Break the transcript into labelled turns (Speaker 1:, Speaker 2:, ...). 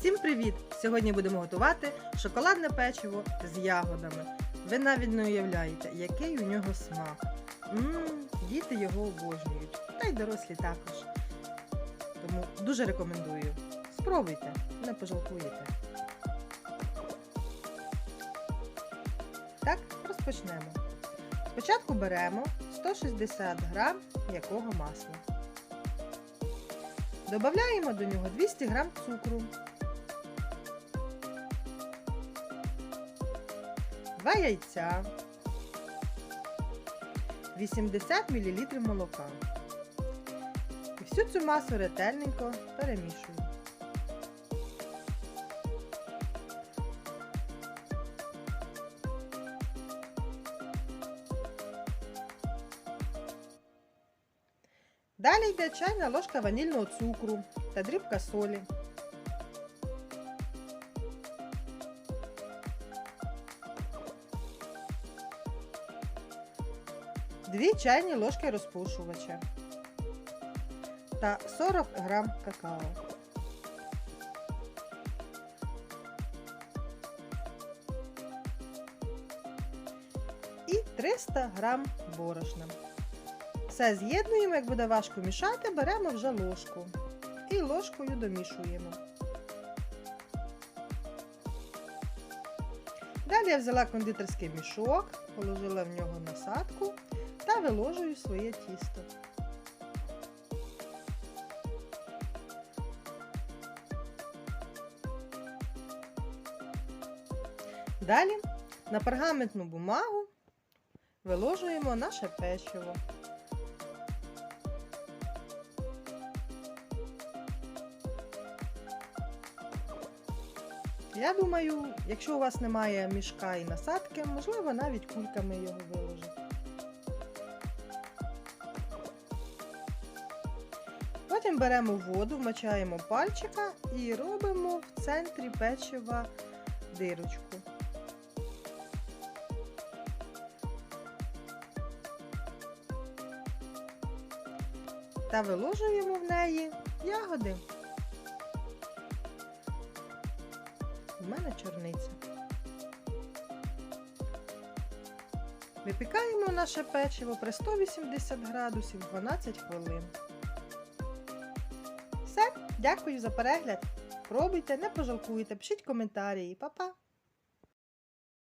Speaker 1: Всім привіт! Сьогодні будемо готувати шоколадне печиво з ягодами. Ви навіть не уявляєте, який у нього смак. Мм, діти його обожнюють, та й дорослі також. Тому дуже рекомендую. Спробуйте, не пожалкуєте. Так, розпочнемо. Спочатку беремо 160 грам м'якого масла. Додаємо до нього 200 грам цукру, 2 яйця, 80 мл молока. І всю цю масу ретельненько перемішую. Далі йде чайна ложка ванільного цукру та дрібка солі. Дві чайні ложки розпушувача та 40 грам какао. І 300 грам борошна. Все з'єднуємо, як буде важко мішати, беремо вже ложку і ложкою домішуємо. Далі я взяла кондитерський мішок, положила в нього насадку та виложую своє тісто. Далі на пергаментну бумагу виложуємо наше печиво. Я думаю, якщо у вас немає мішка і насадки, можливо навіть кульками його виложити. Потім беремо воду, вмочаємо пальчика і робимо в центрі печива дирочку. Та виложуємо в неї ягоди. У мене чорниця. Випікаємо наше печиво при 180 градусів 12 хвилин. Все, дякую за перегляд. Пробуйте, не пожалкуйте, пишіть коментарі. Па-па!